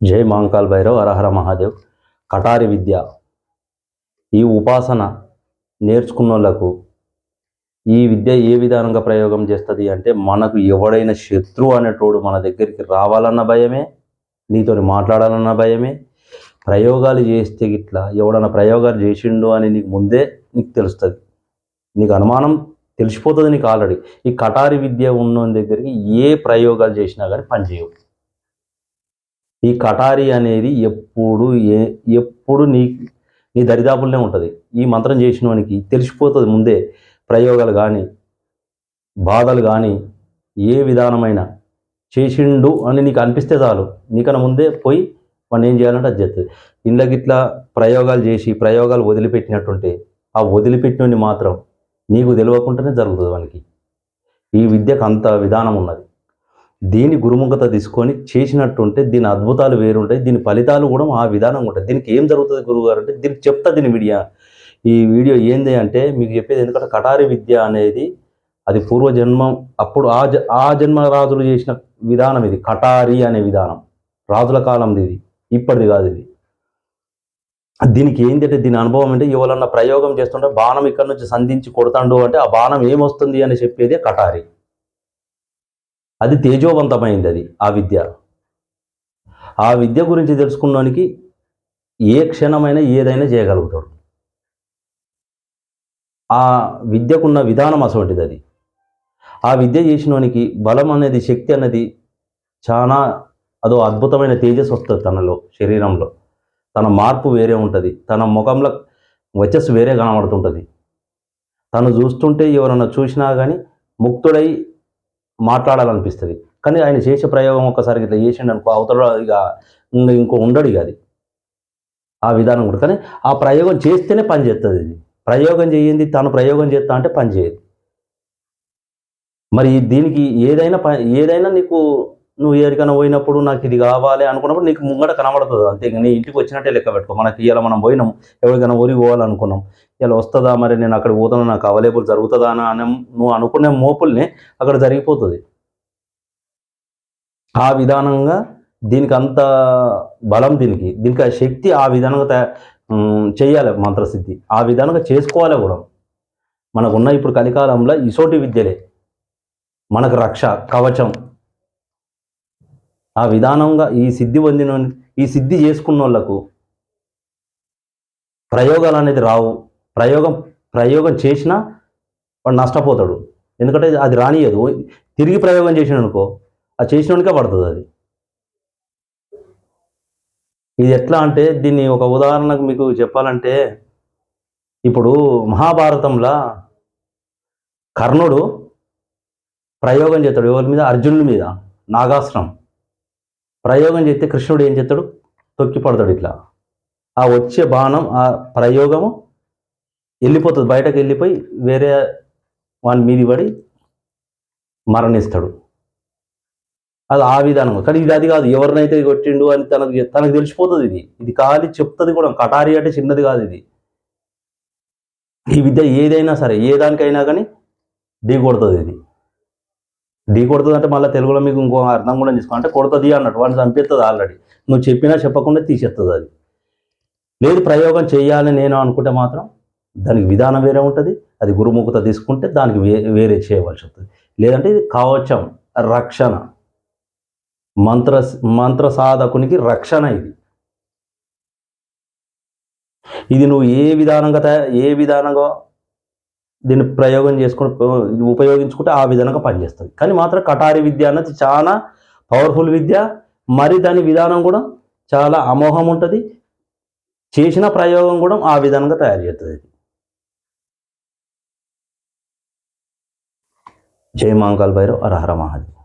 జై మాంకాల్ భైరవ్ హరహర మహాదేవ్. కటారి విద్య. ఈ ఉపాసన నేర్చుకున్న వాళ్ళకు ఈ విద్య ఏ విధానంగా ప్రయోగం చేస్తుంది అంటే మనకు ఎవడైనా శత్రువు అనేటోడు మన దగ్గరికి రావాలన్న భయమే నీతో మాట్లాడాలన్న భయమే. ప్రయోగాలు చేస్తే ఇట్లా ఎవడన్నా ప్రయోగాలు చేసిండు అని నీకు ముందే నీకు తెలుస్తుంది. నీకు అనుమానం తెలిసిపోతుంది నీకు ఆల్రెడీ. ఈ కటారి విద్య ఉన్న దగ్గరికి ఏ ప్రయోగాలు చేసినా కానీ పనిచేయవు ఈ కటారి అనేది ఎప్పుడు ఏ ఎప్పుడు నీ నీ దరిదాపుల్లోనే ఉంటుంది. ఈ మంత్రం చేసిన వానికి తెలిసిపోతుంది ముందే ప్రయోగాలు కానీ బాధలు కానీ ఏ విధానమైన చేసిండు అని నీకు అనిపిస్తే చాలు. నీకన్నా ముందే పోయి వాడిని ఏం చేయాలంటే అది చేస్తుంది ఇందులోకి ఇట్లా ప్రయోగాలు చేసి ప్రయోగాలు వదిలిపెట్టినట్టుంటే ఆ వదిలిపెట్టినని మాత్రం నీకు తెలియకుండానే జరుగుతుంది వానికి. ఈ విద్యకు అంత విధానం ఉన్నది. దీని గురుముఖత తీసుకొని చేసినట్టుంటే దీని అద్భుతాలు వేరుంటాయి దీని ఫలితాలు కూడా ఆ విధానం ఉంటాయి. దీనికి ఏం జరుగుతుంది గురువుగారు అంటే దీనికి చెప్తా దీని మీడియా. ఈ వీడియో ఏంది అంటే మీకు చెప్పేది ఎందుకంటే కటారి విద్య అనేది అది పూర్వజన్మం అప్పుడు ఆ జ ఆ జన్మ రాజులు చేసిన విధానం ఇది. కటారి అనే విధానం. రాజుల కాలంది ఇది. ఇప్పటిది కాదు ఇది. దీనికి ఏంటంటే దీని అనుభవం అంటే ఎవరన్నా ప్రయోగం చేస్తుంటే బాణం ఇక్కడ నుంచి సంధించి కొడతాడు అంటే ఆ బాణం ఏమొస్తుంది అని చెప్పేది కటారి. అది తేజోవంతమైంది అది ఆ విద్య. ఆ విద్య గురించి తెలుసుకున్నానికి ఏ క్షణమైనా ఏదైనా చేయగలుగుతాడు. ఆ విద్యకున్న విధానం అటువంటిది అది ఆ విద్య చేసినోనికి బలం అనేది శక్తి అనేది చాలా అదో అద్భుతమైన తేజస్ వస్తుంది తనలో శరీరంలో. తన మార్పు వేరే ఉంటుంది. తన ముఖంలో వచ్చస్ వేరే కనబడుతుంటుంది. తను చూస్తుంటే ఎవరన్నా చూసినా కానీ ముక్తుడై మాట్లాడాలనిపిస్తుంది. కానీ ఆయన చేసే ప్రయోగం ఒక్కసారి ఇట్లా చేసిండు అనుకో అవతల ఇక ఇంకో ఉండడు ఇక అది. ఆ విధానం కూడా. కానీ ఆ ప్రయోగం చేస్తేనే పని చేస్తుంది ఇది. ప్రయోగం చేయింది తాను ప్రయోగం చేస్తా అంటే పని చేయదు. మరి దీనికి ఏదైనా ప ఏదైనా నీకు నువ్వు ఏడికైనా పోయినప్పుడు నాకు ఇది కావాలి అనుకున్నప్పుడు నీకు ముంగట కనబడుతుంది. అంతే నీ ఇంటికి వచ్చినట్టే లెక్క పెట్టుకో. మనకి ఇలా మనం పోయినాం ఎవరికైనా ఊరికి పోవాలనుకున్నాం. ఇలా వస్తుందా మరి నేను అక్కడ పోతాను నాకు అవైలబుల్ జరుగుతుందా అని అనే నువ్వు అనుకునే మోపుల్ని అక్కడ జరిగిపోతుంది. ఆ విధానంగా దీనికి అంత బలం దీనికి. దీనికి ఆ శక్తి ఆ విధానంగా చేయాలి మంత్రసిద్ధి. ఆ విధానంగా చేసుకోవాలి కూడా. మనకున్న ఇప్పుడు కలికాలంలో ఇసోటి విద్యలే. మనకు రక్ష కవచం ఆ విధానంగా ఈ సిద్ధి పొందిన ఈ సిద్ధి చేసుకున్న వాళ్ళకు ప్రయోగాలు అనేది రావు. ప్రయోగం ప్రయోగం చేసినా వాడు నష్టపోతాడు. ఎందుకంటే అది రానియదు తిరిగి ప్రయోగం చేసిన అనుకో ఆ చేసినోనికే పడుతుంది అది. ఇది ఎట్లా అంటే దీన్ని ఒక ఉదాహరణకు మీకు చెప్పాలంటే ఇప్పుడు మహాభారతంలో కర్ణుడు ప్రయోగం చేస్తాడు ఎవరి మీద? అర్జునుడి మీద నాగాస్త్రం. ప్రయోగం చేస్తే కృష్ణుడు ఏం చేస్తాడు? తొక్కి పడతాడు ఇట్లా. ఆ వచ్చే బాణం ఆ ప్రయోగము వెళ్ళిపోతుంది. బయటకు వెళ్ళిపోయి వేరే వాని మీది పడి మరణిస్తాడు. అది ఆ విధానం కానీ ఇది అది కాదు. ఎవరినైతే కొట్టిండు అని తనకు తనకు తెలిసిపోతుంది ఇది. ఇది కాలి చెప్తుంది కూడా. కటారి అంటే చిన్నది కాదు ఇది. ఈ విద్య ఏదైనా సరే ఏ దానికైనా కానీ దిగొడుతుంది ఇది. ఢీ కొడుతుంది అంటే మళ్ళీ తెలుగులో మీకు ఇంకో అర్థం కూడా తీసుకో అంటే కొడుతుంది అన్నట్టు వాడిని చంపిస్తుంది ఆల్రెడీ నువ్వు చెప్పినా చెప్పకుండా తీసేస్తుంది అది. లేదు ప్రయోగం చేయాలని నేను అనుకుంటే మాత్రం దానికి విధానం వేరే ఉంటుంది అది గురుముఖత తీసుకుంటే దానికి వే వేరే చేయవలసి వస్తుంది. లేదంటే ఇది కవచం రక్షణ. మంత్ర మంత్ర సాధకునికి రక్షణ ఇది. ఇది నువ్వు ఏ విధానంగా తయా- ఏ విధానంగా దీన్ని ప్రయోగం చేసుకుని ఉపయోగించుకుంటే ఆ విధంగా పనిచేస్తుంది. కానీ మాత్రం కటారి విద్య అన్నది చాలా పవర్ఫుల్ విద్య. మరి దాని విధానం కూడా చాలా అమోహం ఉంటుంది. చేసిన ప్రయోగం కూడా ఆ విధంగా తయారు చేస్తుంది. జయ జై మాంకాల్ భైరవ్ అరహర మహాదేవ్.